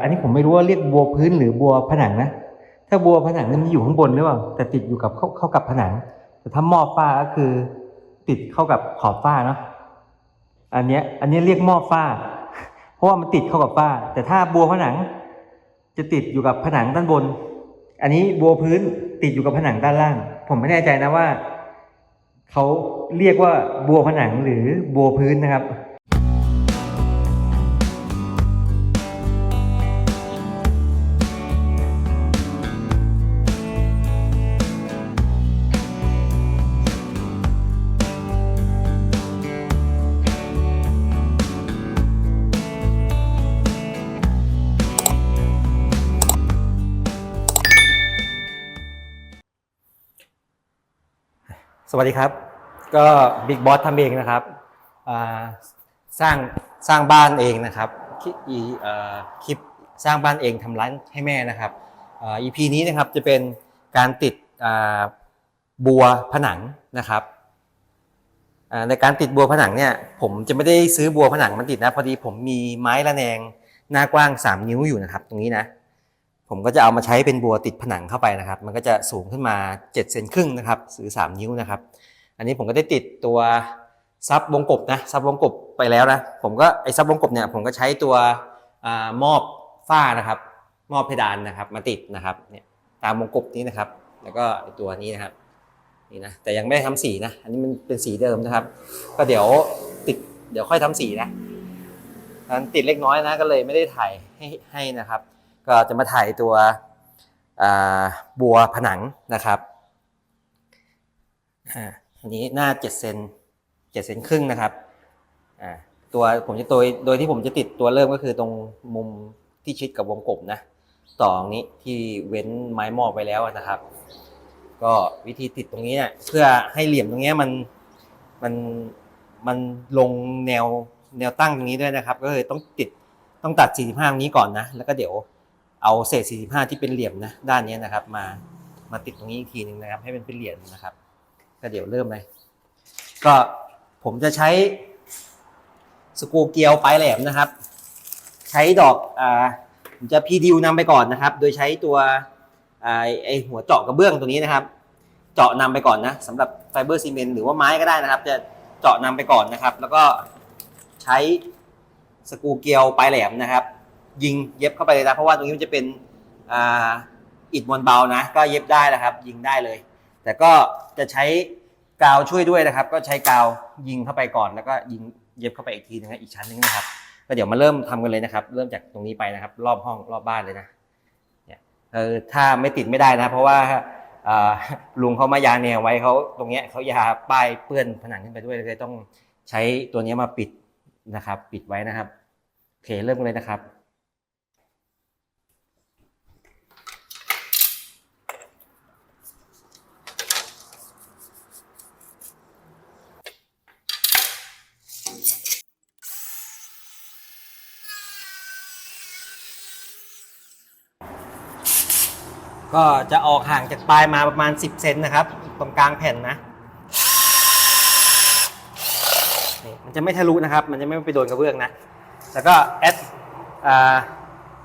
อันนี้ผมไม่รู้ว่าเรียกบัวพื้นหรือบัวผนังนะ ถ้าบัวผนังนี่มันอยู่ข้างบนหรือเปล่า แต่ติดอยู่กับเข้าเข้ากับผนัง แต่ถ้าหม้อฝ้าก็คือ ติดเข้ากับขอบฝ้าเนาะ อันเนี้ย อันนี้เรียกหม้อฝ้า เพราะว่ามันติดเข้ากับฝ้า แต่ถ้าบัวผนัง จะติดอยู่กับผนังด้านบน อันนี้บัวพื้นติดอยู่กับผนังด้านล่าง ผมไม่แน่ใจนะว่าเขาเรียกว่าบัวผนังหรือบัวพื้นนะครับ สวัสดีครับ ก็บิ๊กบอสทำเองนะครับอ่าสร้างสร้างบ้านเองนะครับคลิปอีเอ่อคลิปสร้างบ้านเองทำร้านให้แม่นะครับอ่า EP นี้นะครับจะเป็นการติดอ่าบัวผนังนะครับอ่าในการติดบัวผนังเนี่ยผมจะไม่ได้ซื้อบัวผนังมันติดนะพอดีผมมีไม้ระแนงหน้ากว้าง 3 นิ้วอยู่นะครับ ตรงนี้นะ ผมก็จะเอามาใช้เป็นบัวติดผนังเข้าไปนะครับ มันก็จะสูงขึ้นมา7เซนครึ่งนะครับหรือ 3 นิ้วนะครับ อันนี้ผมก็ได้ติดตัวซับวงกบนะซับวงกบไปแล้วนะผมก็ไอซับวงกบเนี่ยผมก็ใช้ตัวอมอบฝ้านะครับ มอบเพดานนะครับ มาติดนะครับเนี่ยตามวงกบนี้นะครับ แล้วก็ตัวนี้นะครับนี่นะแต่ยังไม่ได้ทำสีนะ อันนี้มันเป็นสีเดิมนะครับ ก็เดี๋ยวติดเดี๋ยวค่อยทำสีนะอันติดเล็กน้อยนะก็เลยไม่ได้ถ่ายให้ให้นะครับ ก็จะมาถ่ายตัวบัวผนังนะครับอ่าอันนี้หน้า7เซน7เซนครึ่งนะครับอ่าตัวผมจะโดยโดยที่ผมจะติดตัวเริ่มก็คือตรงมุมที่ชิดกับวงกบนะต่องนี้ที่เว้นไม้หมอบไปแล้วนะครับ ก็วิธีติดตรงนี้เนี่ยเพื่อให้เหลี่ยมตรงนี้มันมันมันลงแนวแนวตั้งตรงนี้ด้วยนะครับ ก็คือต้องติดต้องตัด 45ตรงนี้ก่อนนะ แล้วก็เดี๋ยว เอาเศษ 45 ที่เป็นเหลี่ยมนะด้านนี้นะครับ มามาติดตรงนี้อีกทีหนึ่งนะครับ ให้มันเป็นเหลี่ยมนะครับ ก็เดี๋ยวเริ่มเลย ก็ผมจะใช้สกูเกลียวปลายแหลมนะครับ ใช้ดอกอ่าผมจะพีดิวนำไปก่อนนะครับ โดยใช้ตัวไอหัวเจาะกระเบื้องตัวนี้นะครับ เจาะนำไปก่อนนะสำหรับไฟเบอร์ซีเมนต์หรือว่าไม้ก็ได้นะครับ จะเจาะนำไปก่อนนะครับ แล้วก็ใช้สกูเกลียวปลายแหลมนะครับ ยิงเย็บเข้าไปเลยนะเพราะว่าตรงนี้มันจะเป็นอิฐมวลเบานะ ก็เย็บได้นะครับ ยิงได้เลย แต่ก็จะใช้กาวช่วยด้วยนะครับ ก็ใช้กาวยิงเข้าไปก่อน แล้วก็ยิงเย็บเข้าไปอีกทีนึงอีกชั้นนึงนะครับ ก็เดี๋ยวมาเริ่มทำกันเลยนะครับ เริ่มจากตรงนี้ไปนะครับ รอบห้องรอบบ้านเลยนะเนี่ยเออถ้าไม่ติดไม่ได้นะ เพราะว่าลุงเขามายาแนวไว้เขาตรงเนี้ยเขายาป้ายเปื้อนผนังขึ้นไปด้วยเลยต้องใช้ตัวนี้มาปิดนะครับ ปิดไว้นะครับโอเคเริ่มกันเลยนะครับ ก็จะออกห่างจากปลายมาประมาณ 10 เซนนะครับ ตรงกลางแผ่นนะนี่มันจะไม่ทะลุนะครับ มันจะไม่ไปโดนกระเบื้องนะ แล้วก็แอด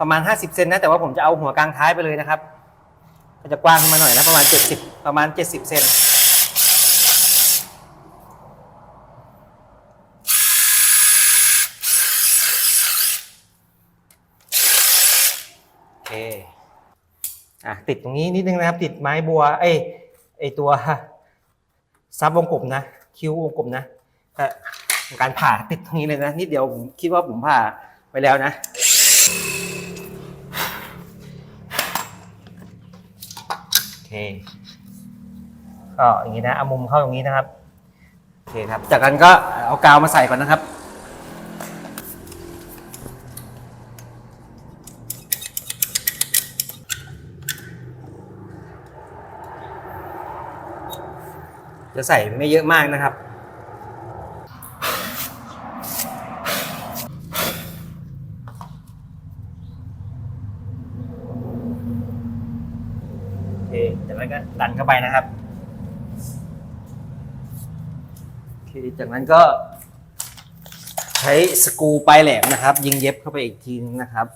ประมาณ 50 เซนนะแต่ว่าผมจะเอาหัวกลางท้ายไปเลยนะครับ ก็จะกว้างขึ้นมาหน่อยนะประมาณ 70 ประมาณ 70 เซนโอเค อะติดตรงนี้นิดนึงนะครับ ติดไม้บัวเอ้ไอตัวซับวงกบนะ คิ้ววงกบนะก็ทำการผ่าติดตรงนี้เลยนะนิดเดียวผมคิดว่าผมผ่าไปแล้วนะโอเคก็อย่างนี้นะเอามุมเข้าตรงนี้นะครับโอเคครับ จากนั้นก็เอากาวมาใส่ก่อนนะครับ จะใส่ไม่เยอะมากนะครับ โอเคจากนั้นก็ดันเข้าไปนะครับโอเคจากนั้นก็ใช้สกรูปลายแหลมนะครับ ยิงเย็บเข้าไปอีกทีนึงนะครับ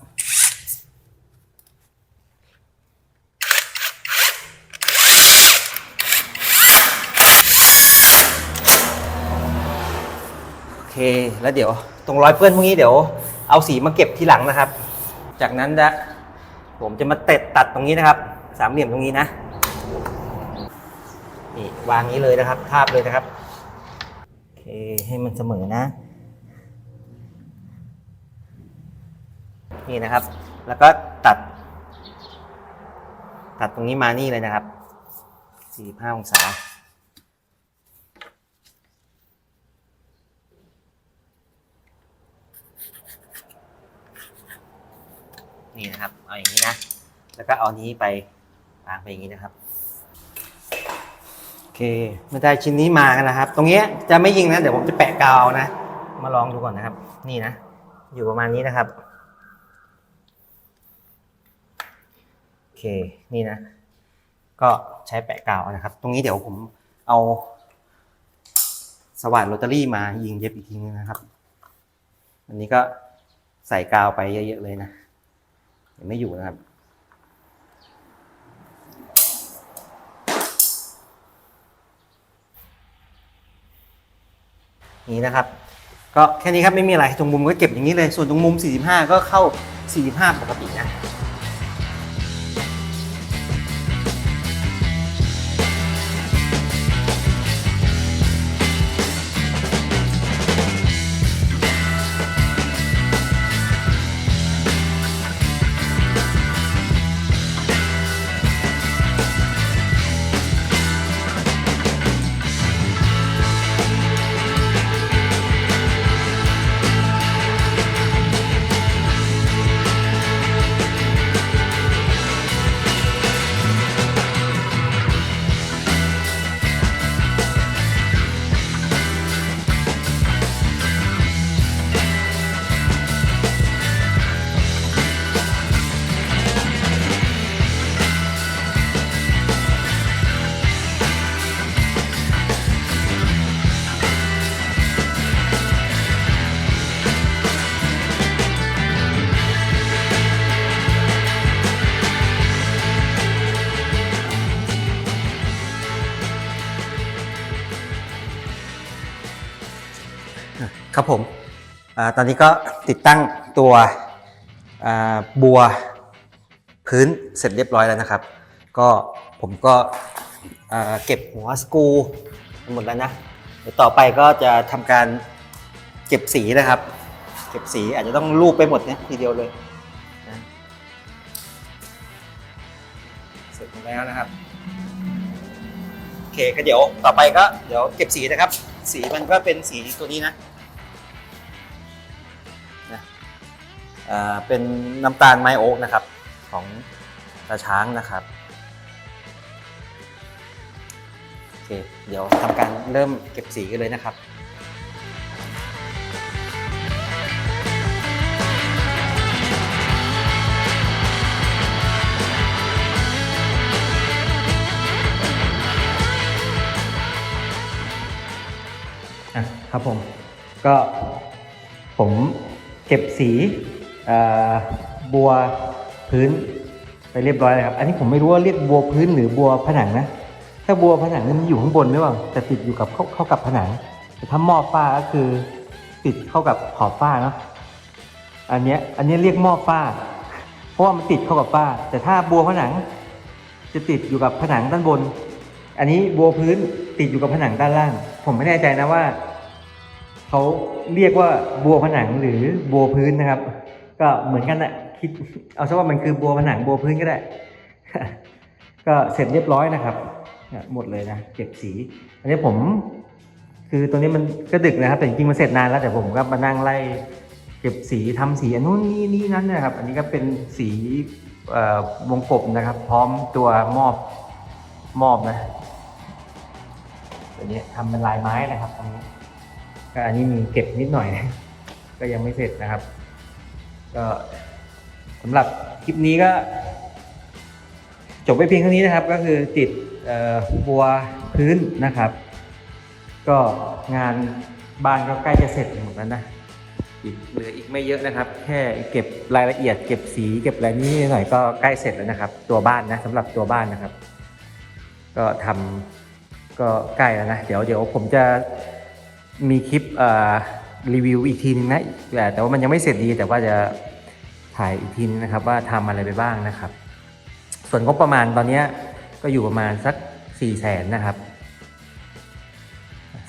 เค แล้วเดี๋ยวตรงรอยเปื้อนพวกนี้เดี๋ยวเอาสีมาเก็บทีหลังนะครับ จากนั้นจะผมจะมาเตดตัดตรงนี้นะครับ สามเหลี่ยมตรงนี้นะนี่วางนี้เลยนะครับ ทาบเลยนะครับโอเคให้มันเสมอนะ นี่นะครับ แล้วก็ตัด ตัดตรงนี้มานี่เลยนะครับ45องศา นี่นะครับ เอาอย่างนี้นะ แล้วก็เอานี้ไปวางไปอย่างนี้นะครับโอเคเมื่อได้ชิ้นนี้มากันนะครับ ตรงเนี้ยจะไม่ยิงนะเดี๋ยวผมจะแปะกาวนะ มาลองดูก่อนนะครับ นี่นะ อยู่ประมาณนี้นะครับโอเคนี่นะ ก็ใช้แปะกาวนะครับ ตรงนี้เดี๋ยวผมเอาสว่านโรตารี่มายิงเย็บอีกทีนึงนะครับ อันนี้ก็ใส่กาวไปเยอะๆเลยนะ ไม่อยู่นะครับ นี่นะครับ ก็แค่นี้ครับไม่มีอะไรตรงมุมก็เก็บอย่างนี้เลย ส่วนตรงมุม 45 ก็เข้า 45 ปกตินะ ครับผมอตอนนี้ก็ติดตั้งตัวบัวพื้นเสร็จเรียบร้อยแล้วนะครับ ก็ผมก็เก็บหัวสกรูหมดแล้วนะเดี๋ยวต่อไปก็จะทำการเก็บสีนะครับ เก็บสีอาจจะต้องรูปไปหมดเนี่ยทีเดียวเลยนะเสร็จแล้วนะครับโอเคก็เดี๋ยวต่อไปก็เดี๋ยวเก็บสีนะครับ สีมันก็เป็นสีตัวนี้นะ เป็นน้ำตาลไมโอ๊กนะครับของตาช้างนะครับโอเคเดี๋ยวทำการเริ่มเก็บสีกันเลยนะครับครับผมก็ผมเก็บสี บัวพื้นไปเรียบร้อยแล้วครับ อันนี้ผมไม่รู้ว่าเรียกบัวพื้นหรือบัวผนังนะ ถ้าบัวผนังนี่มันอยู่ข้างบนหรือเปล่าแต่ติดอยู่กับเข้าเข้ากับผนัง แต่ถ้าหม้อฝ้าก็คือติดเข้ากับขอบฝ้าเนาะ อันเนี้ยอันนี้เรียกหม้อฝ้า เพราะว่ามันติดเข้ากับฝ้า แต่ถ้าบัวผนังจะติดอยู่กับผนังด้านบน อันนี้บัวพื้นติดอยู่กับผนังด้านล่าง ผมไม่แน่ใจนะว่าเขาเรียกว่าบัวผนังหรือบัวพื้นนะครับ ก็เหมือนกันนะคิดเอาซะว่ามันคือบัวผนังบัวพื้นก็ได้ ก็เสร็จเรียบร้อยนะครับหมดเลยนะเก็บสี อันนี้ผม คือตัวนี้มันก็ดึกนะครับ แต่จริงๆมันเสร็จนานแล้วแต่ผมก็มานั่งไล่เก็บสีทำสีอันนู้นนี่นี่นั้นนะครับ อันนี้ก็เป็นสีวงกบนะครับ พร้อมตัวมอบมอบนะตัวนี้ทำเป็นลายไม้นะครับตรงนี้ก็อันนี้มีเก็บนิดหน่อย ก็ยังไม่เสร็จนะครับ ก็สำหรับคลิปนี้ก็ จบไปเพียงเท่านี้นะครับ ก็คือติดบัวพื้นนะครับ ก็งานบ้านก็ใกล้จะเสร็จหมดแล้วนะอีกเหลืออีกไม่เยอะนะครับ แค่เก็บรายละเอียด เก็บสีเก็บอะไรนี้หน่อยก็ใกล้เสร็จแล้วนะครับ ตัวบ้านนะสำหรับตัวบ้านนะครับ ก็ทำก็ใกล้แล้วนะ เดี๋ยวเดี๋ยวผมจะมีคลิปเอ่อ รีวิวอีกทีนึงนะแต่แต่ว่ามันยังไม่เสร็จดี แต่ว่าจะถ่ายอีกทีนึงนะครับ ว่าทำอะไรไปบ้างนะครับ ส่วนงบประมาณตอนนี้ก็อยู่ประมาณสัก4ี่แสนนะครับ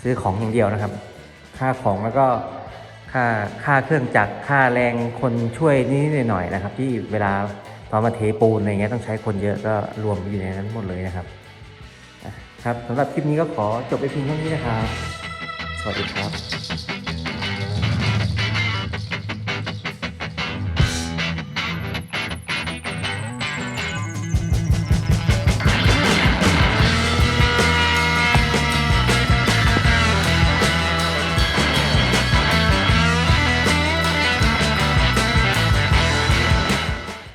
ซื้อของอย่างเดียวนะครับ ค่าของแล้วก็ค่าค่าเครื่องจักรค่าแรงคนช่วยนิดหน่อยนะครับ ที่เวลาตอนมาเทปูนอะไรเงี้ยต้องใช้คนเยอะก็รวมอยู่ในนั้นหมดเลยนะครับครับสำหรับคลิปนี้ก็ขอจบไปเพียงเท่านี้นะครับ สวัสดีครับ